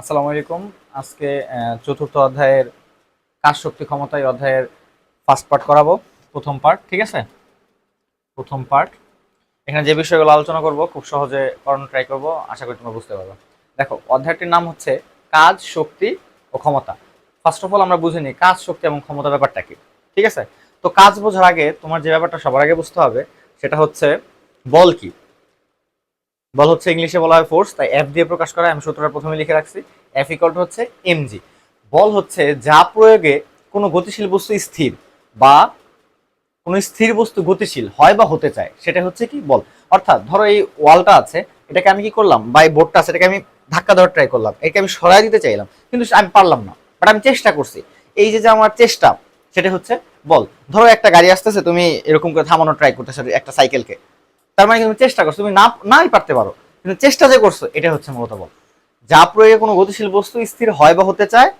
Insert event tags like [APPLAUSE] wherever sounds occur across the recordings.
আসসালামু আলাইকুম। আজকে চতুর্থ অধ্যায়ের কাজ শক্তি ক্ষমতা এই অধ্যায়ের ফার্স্ট পার্ট করাবো, প্রথম পার্ট ঠিক আছে? প্রথম পার্ট এখানে যে বিষয়গুলো আলোচনা করব, খুব সহজে করানো ট্রাই করব, আশা করি তোমরা বুঝতে পারবে। দেখো, অধ্যায়টির নাম হচ্ছে কাজ শক্তি ও ক্ষমতা। ফার্স্ট অফ অল আমরা বুঝে নিই কাজ শক্তি এবং ক্ষমতা ব্যাপারটা কি, ঠিক আছে? তো কাজ বোঝার আগে তোমার যে ব্যাপারটা সবার আগে বুঝতে হবে, সেটা হচ্ছে বল কি? বল হচ্ছে ইংলিশে বলা হয় ফোর্স তাই এফ দিয়ে প্রকাশ করা আমি সূত্রটা প্রথমে লিখে রাখছি। এফ ইকল হচ্ছে এমজি বল হচ্ছে যা প্রয়োগে কোনো গতিশীল বস্তু স্থির বা কোনো স্থির বস্তু গতিশীল হয় বা হতে চায়, সেটা হচ্ছে কি? বল। অর্থাৎ ধরো এই ওয়ালটা আছে, এটাকে আমি কি করলাম? বা এই বোর্ডটা আছে, এটাকে আমি ধাক্কা দেওয়ার ট্রাই করলাম। এটাকে আমি সরাই দিতে চাইলাম, কিন্তু আমি পারলাম না। বাট আমি চেষ্টা করছি। এই যে যে আমার চেষ্টা, সেটা হচ্ছে, বল, ধরো একটা গাড়ি আসতেছে, তুমি এরকম করে থামানোর ট্রাই করতেছো একটা সাইকেলকে তার মানে তুমি চেষ্টা করছ, তুমি না, নাই পারতে পারো। কিন্তু চেষ্টা যে করছ এটা হচ্ছে মূলত বল। যা প্রয়োগে কোনো গতিশীল বস্তু স্থির হয় বা হতে চায়,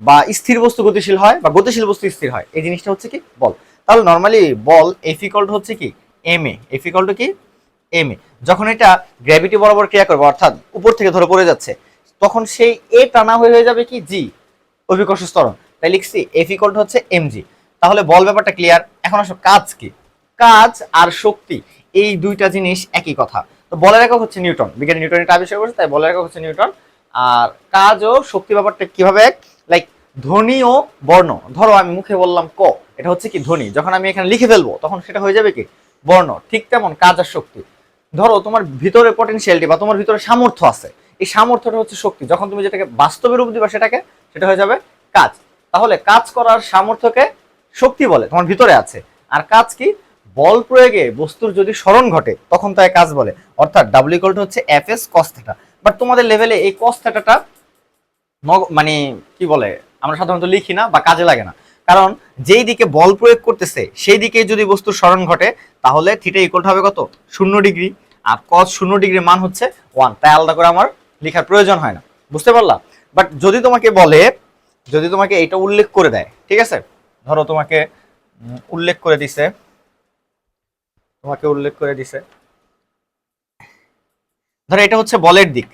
বা স্থির বস্তু গতিশীল হয়, বা গতিশীল বস্তু স্থির হয়, এই জিনিসটা হচ্ছে কি? বল। তাহলে নর্মালি বল এফিকল্ট হচ্ছে কি? এম এ এফিকল্ট কি? এম এ যখন এটা গ্র্যাভিটি বরাবর ক্রিয়া করবে, অর্থাৎ উপর থেকে ধরে পড়ে যাচ্ছে, তখন সেই এ টানা হয়ে হয়ে যাবে কি? জি অভিকর্ষ স্তরণ তাই লিখছি এফিকল্ট হচ্ছে এমজি তাহলে বল ব্যাপারটা ক্লিয়ার এখন আসো, কাজ কি? কাজ আর শক্তি। এই দুইটা জিনিস একই কথা। তো বলের একক হচ্ছে নিউটন। বিজ্ঞানী নিউটন এটা আবিষ্কার করেছে, তাই বলের একক হচ্ছে নিউটন। আর কাজ ও শক্তি ব্যাপারটা কীভাবে এক? লাইক ধ্বনি ও বর্ণ। ধরো আমি মুখে বললাম ক, এটা হচ্ছে কি ধ্বনি? যখন আমি এখানে লিখে ফেলব, তখন সেটা হয়ে যাবে কি? বর্ণ। ঠিক তেমন কাজ আর শক্তি। ধরো তোমার ভিতরে পটেনশিয়ালিটি বা তোমার ভিতরে সামর্থ্য আছে। এই সামর্থ্যটা হচ্ছে শক্তি। যখন তুমি যেটাকে বাস্তবে রূপ দিবা সেটাকে, সেটা হয়ে যাবে কাজ। তাহলে কাজ করার সামর্থ্যকে শক্তি বলে, তোমার ভিতরে আছে। আর কাজ কি? বল প্রয়োগে বস্তুর যদি স্মরণ ঘটে, তখন তাই কাজ বলে। অর্থাৎ ডাব্লিউ ইকুয়াল হচ্ছে F S cos theta but তোমাদের লেভেলে এই কস থেটাটা মানে কি বলে, আমরা সাধারণত লিখি না বা কাজে লাগে না। কারণ যেই দিকে বল প্রয়োগ করতেছে, সেই দিকে যদি বস্তুর স্মরণ ঘটে, তাহলে থিটা ইকুয়াল হবে কত? শূন্য ডিগ্রি। আর কস শূন্য ডিগ্রির মান হচ্ছে ওয়ান তাই আলাদা করে আমার লেখার প্রয়োজন হয় না। বুঝতে পারলাম বাট যদি তোমাকে বলে, যদি তোমাকে এটা উল্লেখ করে দেয়, ঠিক আছে? ধরো তোমাকে উল্লেখ করে দিছে তোমাকে উল্লেখ করে দিছে। ধরো এটা হচ্ছে বলের দিক।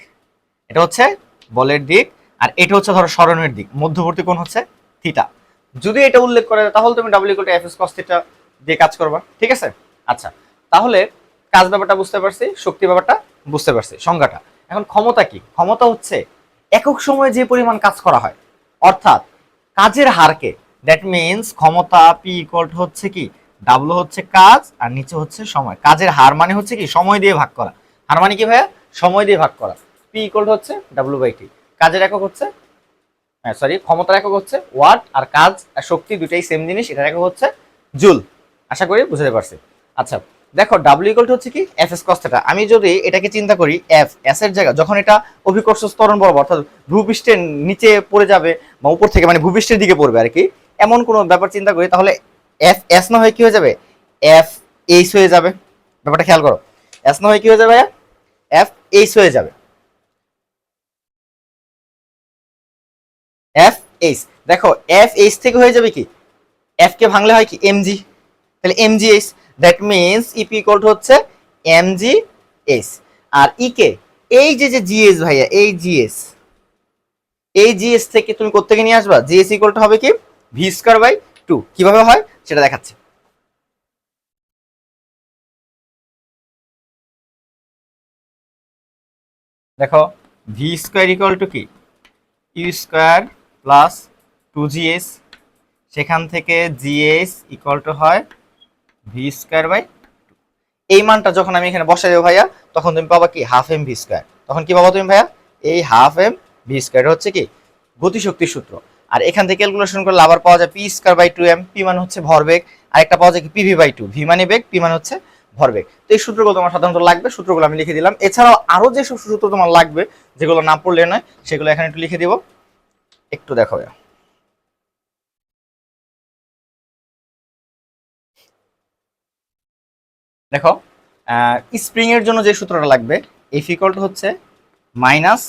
এটা হচ্ছে বলের দিক আর এটা হচ্ছে ধরো স্মরণের দিক। মধ্যবর্তী কোণ হচ্ছে থিটা। যদি এটা উল্লেখ করে তাহলে তুমি W equal to F S cos theta দিয়ে কাজ করবা। ঠিক আছে? আচ্ছা তাহলে কাজ ব্যাপারটা বুঝতে পারছি, শক্তি ব্যাপারটা বুঝতে পারছি, সংজ্ঞাটা। এখন ক্ষমতা কি? ক্ষমতা হচ্ছে একক সময়ে যে পরিমাণ কাজ করা হয়। অর্থাৎ কাজের হারকে দ্যাট মিনস ক্ষমতা পি ইকুয়াল হচ্ছে কি? ডাব্লু হচ্ছে কাজ আর নিচে হচ্ছে সময়। কাজের হার মানে হচ্ছে কি? সময় দিয়ে ভাগ করা। হার মানে কি ভাইয়া? সময় দিয়ে ভাগ করা। পি ইকুয়াল হচ্ছে ডাব্লু বাই টি কাজের একক হচ্ছে হ্যাঁ সরি ক্ষমতার একক হচ্ছে ওয়াট আর কাজ আর শক্তি দুটাই সেম জিনিস, এটার একক হচ্ছে জুল আশা করি বুঝতে পারছি। আচ্ছা দেখো ডাব্লিউ ইকুয়াল হচ্ছে কি? এফ এস কস থিটা আমি যদি এটাকে চিন্তা করি এফ এস এর জায়গা যখন এটা অভিকর্ষ স্তরণ বরাবর, অর্থাৎ ভূপৃষ্ঠের নিচে পড়ে যাবে বা উপর থেকে মানে ভূপৃষ্ঠের দিকে পড়বে আর কি, এমন কোনো ব্যাপার চিন্তা করি, তাহলে এফ এস না হয়ে কি হয়ে যাবে? এফ এইচ হয়ে যাবে। ব্যাপারটা খেয়াল করো। এস না হয়ে কি হয়ে যাবে এফ এইচ হয়ে যাবে। এফ এইচ দেখো এফ এইচ থেকে হয়ে যাবে কি? এফ কে ভাঙলে হয় কি? এমজি তাহলে MG H that means EP equal হচ্ছে এমজি এইচ আর ই কে? এই যে যে জিএস ভাইয়া, এই জিএস এই জিএস থেকে তুমি কোত্থেকে নিয়ে আসবা? জিএস ইকুয়াল হবে কি? ভি স্কোয়ার বাই টু কীভাবে হয়? সেটা দেখাচ্ছে। দেখো ভি স্কোয়ার ইকুয়াল টু কি? U square plus two GS সেখান থেকে জিএস ইকুয়াল টু হয় ভি স্কোয়ার বাই এই মানটা যখন আমি এখানে বসাই দেবো ভাইয়া, তখন তুমি পাবা কি? হাফ এম ভি স্কোয়ার তখন কি পাবা তুমি ভাইয়া? এই হাফ এম ভি স্কোয়ার হচ্ছে কি? গতিশক্তির সূত্র। আর এখান থেকে ক্যালকুলেশন করলে আবার পাওয়া যায় p square by two m P মানে হচ্ছে ভরবেগ, আর একটা পাওয়া যায় কি? পিভি বাই টু ভি মানে বেগ পি মানে হচ্ছে ভরবেগ। তো এই সূত্রগুলো তোমার সাধারণত লাগবে, সূত্রগুলো আমি লিখে দিলাম। এছাড়াও আরও যে সব সূত্র তোমার লাগবে, যেগুলো না পড়লে নয়, সেগুলো এখানে একটু লিখে দিব। একটু দেখো দেখো স্প্রিং এর জন্য যে সূত্রটা লাগবে এফ ইকুয়াল হচ্ছে মাইনাস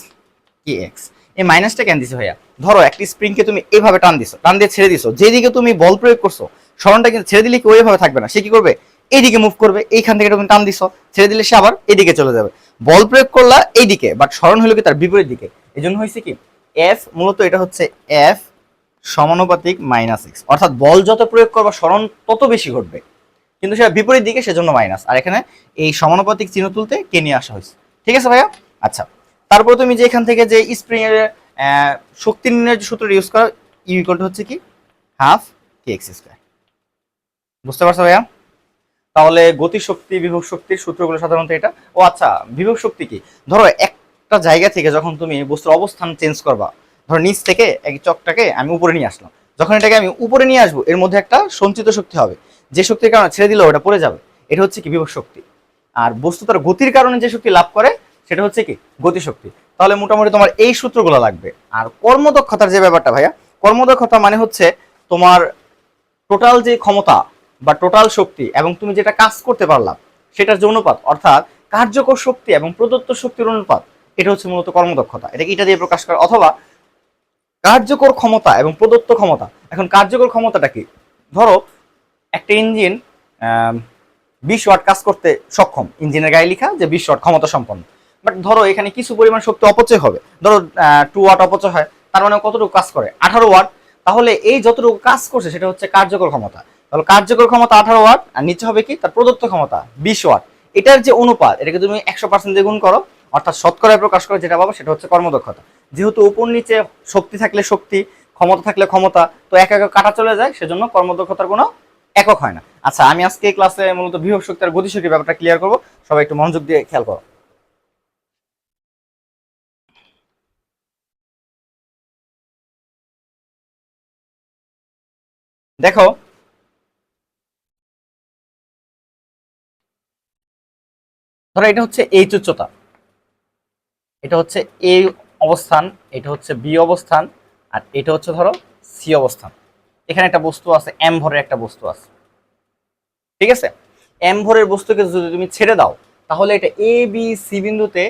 কে এক্স এই মাইনাসটা কেন দিছো ভাইয়া? ধরো, একটি স্প্রিংকে তুমি এইভাবে টান দিছো, টান দিয়ে ছেড়ে দিছো, যেদিকে তুমি বল প্রয়োগ করছ স্মরণটা কিন্তু ছেড়ে দিলে কি ওইভাবে থাকবে না, সে কি করবে? এইদিকে মুভ করবে, এইখান থেকে তুমি টান দিছো, ছেড়ে দিলে সে আবার এদিকে চলে যাবে। বল প্রয়োগ করলা এইদিকে বাট স্মরণ হলো কি তার বিপরীত দিকে। এই জন্য হয়েছে কি এফ মূলত এটা হচ্ছে এফ সমানুপাতিক মাইনাস এক্স অর্থাৎ বল যত প্রয়োগ করবা স্মরণ তত বেশি ঘটবে। কিন্তু সেটা বিপরীত দিকে, সেজন্য মাইনাস আর এখানে এই সমানুপাতিক চিহ্ন তুলতে কে নিয়ে আসা হয়েছে? ঠিক আছে ভাইয়া? আচ্ছা। তারপর তুমি যে এখান থেকে যে স্প্রিং এর শক্তি নির্ণয়ের যে সূত্রটা ইউজ করো ইউ ইকুয়াল হচ্ছে কি? হাফ কে এক্স স্কোয়ার বুঝতে পারছ ভাইয়া? তাহলে গতি শক্তি, বিভব শক্তির সূত্রগুলো সাধারণত এটা। ও আচ্ছা বিভব শক্তি কি? ধরো একটা জায়গা থেকে যখন তুমি বস্তুর অবস্থান চেঞ্জ করবা, ধরো নিচ থেকে এক চকটাকে আমি উপরে নিয়ে আসলাম। যখন এটাকে আমি উপরে নিয়ে আসব, এর মধ্যে একটা সঞ্চিত শক্তি হবে। যে শক্তির কারণে ছেড়ে দিলেও ওটা পড়ে যাবে। এটা হচ্ছে কি বিভব শক্তি। আর বস্তু তার গতির কারণে যে শক্তি লাভ করে সেটা হচ্ছে কি? গতিশক্তি। তাহলে মোটামুটি তোমার এই সূত্রগুলো লাগবে। আর কর্মদক্ষতার যে ব্যাপারটা ভাইয়া, কর্মদক্ষতা মানে হচ্ছে তোমার টোটাল যে ক্ষমতা বা টোটাল শক্তি এবং তুমি যেটা কাজ করতে পারলাম, সেটার যে অনুপাত, অর্থাৎ কার্যকর শক্তি এবং প্রদত্ত শক্তির অনুপাত, এটা হচ্ছে মূলত কর্মদক্ষতা। এটাকে এটা দিয়ে প্রকাশ করা। অথবা কার্যকর ক্ষমতা এবং প্রদত্ত ক্ষমতা। এখন কার্যকর ক্ষমতাটা কি? ধরো, একটা ইঞ্জিন বিশ ওয়াট কাজ করতে সক্ষম। ইঞ্জিনের গায়ে লেখা যে বিশ ওয়াট ক্ষমতা সম্পন্ন। বাট ধরো, এখানে কিছু পরিমাণ শক্তি অপচয় হবে। ধরো টু ওয়াট অপচয় হয়, তার মানে কতটুকু কাজ করে? আঠারো ওয়াট তাহলে এই যতটুকু কাজ করছে, সেটা হচ্ছে কার্যকর ক্ষমতা। তাহলে কার্যকর ক্ষমতা আঠারো ওয়াট আর নিচে হবে কি? তার প্রদত্ত ক্ষমতা, বিশ ওয়াট এটার যে অনুপাত, এটাকে তুমি একশো পার্সেন্ট দিয়ে গুণ করো, অর্থাৎ শতকরায় প্রকাশ করে যেটা পাবো, সেটা হচ্ছে কর্মদক্ষতা। যেহেতু উপর নিচে শক্তি থাকলে শক্তি, ক্ষমতা থাকলে ক্ষমতা, তো এক এক কাটা চলে যায়, সেজন্য কর্মদক্ষতার কোনো একক হয় না। আচ্ছা আমি আজকে ক্লাসে মূলত বিভব শক্তি আর গতিশক্তির ব্যাপারটা ক্লিয়ার করব। সবাই একটু মনোযোগ দিয়ে খেয়াল করো। দেখো। ধরো এটা হচ্ছে এইচ উচ্চতা। এটা হচ্ছে এ অবস্থান, এটা হচ্ছে বি অবস্থান, আর এটা হচ্ছে ধরো সি অবস্থান। এখানে একটা বস্তু আছে, এম ভরের একটা বস্তু আছে। ঠিক আছে? এম ভরের বস্তুকে যদি তুমি ছেড়ে দাও, তাহলে এটা এ, বি, সি বিন্দুতে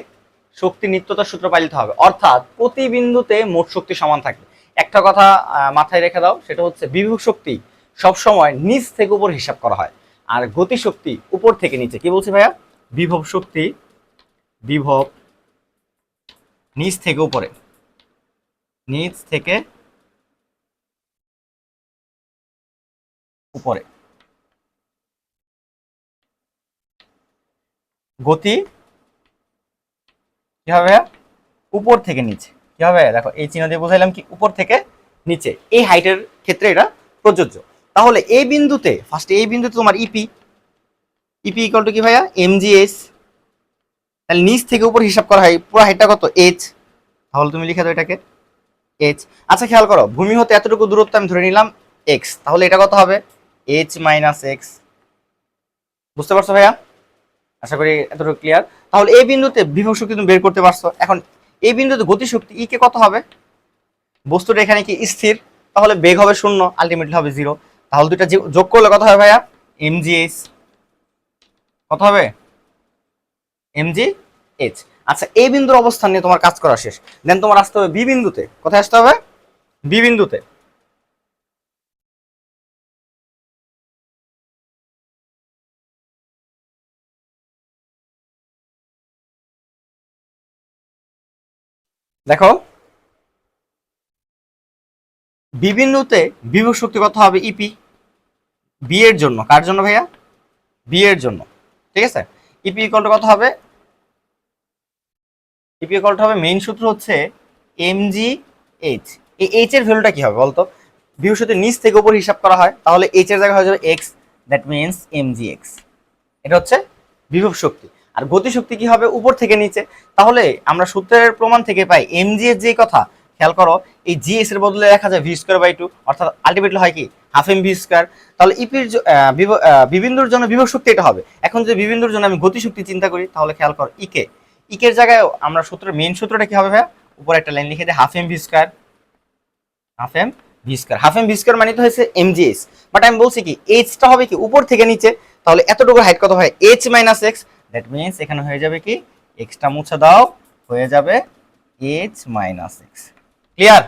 শক্তি নিত্যতার সূত্র পালিত হবে। অর্থাৎ প্রতি বিন্দুতে মোট শক্তি সমান থাকবে। একটা কথা মাথায় রেখে দাও, সেটা হচ্ছে বিভব শক্তি সবসময় নিচ থেকে উপর হিসাব করা হয় আর গতি শক্তি উপর থেকে নিচে। কি বলছি ভাইয়া? বিভব শক্তি, বিভব নিচ থেকে উপরে। নিচ থেকে উপরে। গতি কি হবে উপর থেকে নিচে। কি হবে দেখো, এই চিহ্ন দিয়ে বোঝাইলাম কি, উপর থেকে নিচে। এই হাইটের ক্ষেত্রে এটা প্রযোজ্য। তাহলে এই বিন্দুতে ফার্স্ট এই বিন্দুতে তোমার ইপি ইপি ইকুয়াল টু কি ভাইয়া? এমজিএস তাহলে নিচ থেকে উপর হিসাব করা হয়, পুরো হাইটটা কত? এইচ তাহলে তুমি লিখে দাও এটাকে। এইচ আচ্ছা খেয়াল করো, ভূমি হতে এতটুকু দূরত্ব আমি ধরে নিলাম এক্স তাহলে এটা কত হবে? এইচ মাইনাস এক্স বুঝতে পারছ ভাইয়া? আশা করি এতটুকু ক্লিয়ার তাহলে এই বিন্দুতে বিভব শক্তি তুমি বের করতে পারছ। এখন এই বিন্দুতে গতিশক্তি ই কে কত হবে? বস্তুটা এখানে কি স্থির? তাহলে বেগ হবে শূন্য আলটিমেটলি হবে জিরো তাহলে দুইটা যোগ করলে কত হবে ভাইয়া? এমজিএইচ কত হবে? এমজি এইচ আচ্ছা এই বিন্দুর অবস্থান নিয়ে তোমার কাজ করা শেষ। দেন তোমার আসতে হবে বি বিন্দুতে। কোথায় আসতে হবে? বি বিন্দুতে। দেখো। বি বিন্দুতে বিভব শক্তি কত হবে? ইপি বি এর জন্য। কার জন্য ভাইয়া? বি এর জন্য। ঠিক আছে? ইপি ইকুয়াল কত হবে? ইপি ইকুয়াল হবে মেইন সূত্র হচ্ছে এম জি এইচ এই এইচ এর ভ্যালুটা কি হবে বলতো? বিভব শক্তি নিচ থেকে উপর হিসাব করা হয়, তাহলে এইচ এর জায়গায় হয়ে যাবে x that means m g x এটা হচ্ছে বিভব শক্তি। আর গতি শক্তি কি হবে উপর থেকে নিচে? তাহলে আমরা সূত্রের প্রমাণ থেকে পাই এম জি এর যে কথা, খেয়াল করো, এই জি এস এর বদলে লেখা যায় ভি স্কোয়ার বাই টু অর্থাৎ আলটিমেটলি হয় কি? হাফ এম ভি স্কোয়ার তাহলে ইপির বিবিন্দুর জন্য বিভব শক্তি এটা হবে। এখন যদি বিবিন্দুর জন্য আমি গতি শক্তি চিন্তা করি, তাহলে খেয়াল কর ইকে ইকের জায়গায় আমরা সূত্রের মেইন সূত্রটা কি হবে ভাইয়া? উপরে একটা লাইন লিখে দিই half m v square half m v square half m v square মানে তো হয়েছে এম জি এস বাট আমি বলছি কি এইচটা হবে কি উপর থেকে নিচে? তাহলে এতটুকু হাইট কত হয়? H minus x that means এখানে হয়ে যাবে কি? এক্সটা মুছে দাও, হয়ে যাবে h minus x clear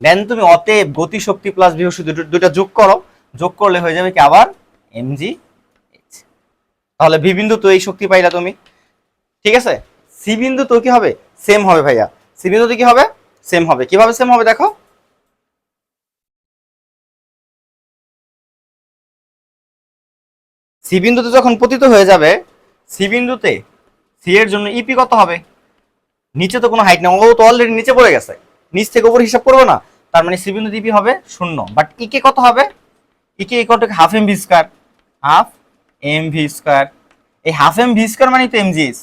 then তুমি অতএব গতি শক্তি প্লাস শক্তি দুটো- দুইটা যোগ করো। যোগ করলে হয়ে যাবে কি আবার এমজি এইচ তাহলে বি বিন্দু তো এই শক্তি পাইলা তুমি। ঠিক আছে? সি বিন্দু তো কি হবে? সেম হবে ভাইয়া। সি বিন্দুতে কি হবে? সেম হবে। কীভাবে সেম হবে দেখো? সি বিন্দুতে যখন পতিত হয়ে যাবে সি বিন্দুতে সি এর জন্য ইপি কত হবে? নিচে তো কোনো হাইট নেই, ও তো অলরেডি নিচে পড়ে গেছে। নিচ থেকে উপর হিসাব করব না, তার মানে সি বিন্দু ইপি হবে শূন্য। বাট ইকে কত হবে? EK equal to half m v square half m v square এই হাফ এম ভি স্কয়ার মানে তো এম জিএস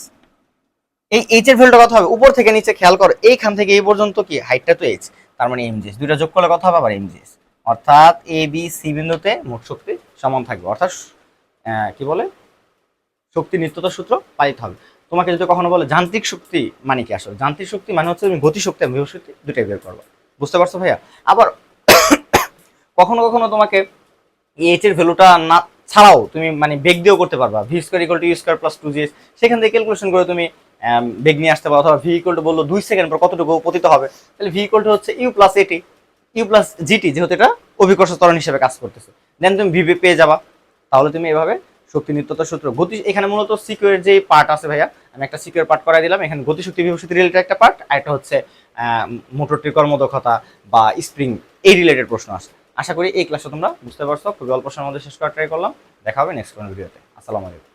এই এইচ এর ভ্যালুটা কত হবে? উপর থেকে নিচে খেয়াল করো, এইখান থেকে এই পর্যন্ত কি? হাইটটা তো এইচ তার মানে এমজিএস দুইটা যোগ করলে কত হবে? আবার এমজিএস অর্থাৎ এ বি সি বিন্দুতে মোট শক্তি সমান থাকবে। অর্থাৎ কি বলে? শক্তি নিত্যতার সূত্র পালিত হবে। তোমাকে যদি কখনো বলে যান্ত্রিক শক্তি মানে কি আসলে? যান্ত্রিক শক্তি মানে হচ্ছে তুমি গতি শক্তি আর শক্তি দুটাই বের করবে। বুঝতে পারছ ভাইয়া? আবার [COUGHS] কখনো কখনো তোমাকে এইচ এর ভ্যালুটা না ছাড়াও তুমি মানে বেগ দিয়েও করতে পারবা। V square equal to u square plus two gs সেখান থেকে ক্যালকুলেশন করে তুমি বেগ নিয়ে আসতে পারো। অথবা ভি ইকুয়াল টু বলল দুই সেকেন্ড পর কতটুকু পতিত হবে। তাহলে ভি ইকুয়াল টু হচ্ছে u plus at u plus gt যেহেতু এটা অভিকর্ষ ত্বরণ হিসেবে কাজ করতেছে। দেন তুমি ভি পেয়ে যাবা। তাহলে তুমি এভাবে শক্তি নিত্যতার সূত্র, গতি, এখানে মূলত সিকিউর যে পার্ট আছে ভাইয়া, আমি একটা সিকিউর পার্ট করাই দিলাম। এখানে গতি শক্তি বিভূষিত রিলেটেড একটা পার্ট আর একটা হচ্ছে মোটরটির কর্মদক্ষতা বা স্প্রিং এই রিলেটেড প্রশ্ন আসে আশা করি এই ক্লাসটা তোমরা বুঝতে পারছ। খুবই অল্প সময়ের মধ্যে শেষ করার ট্রাই করলাম। দেখা হবে নেক্সট কোনো ভিডিওতে আসসালামু আলাইকুম।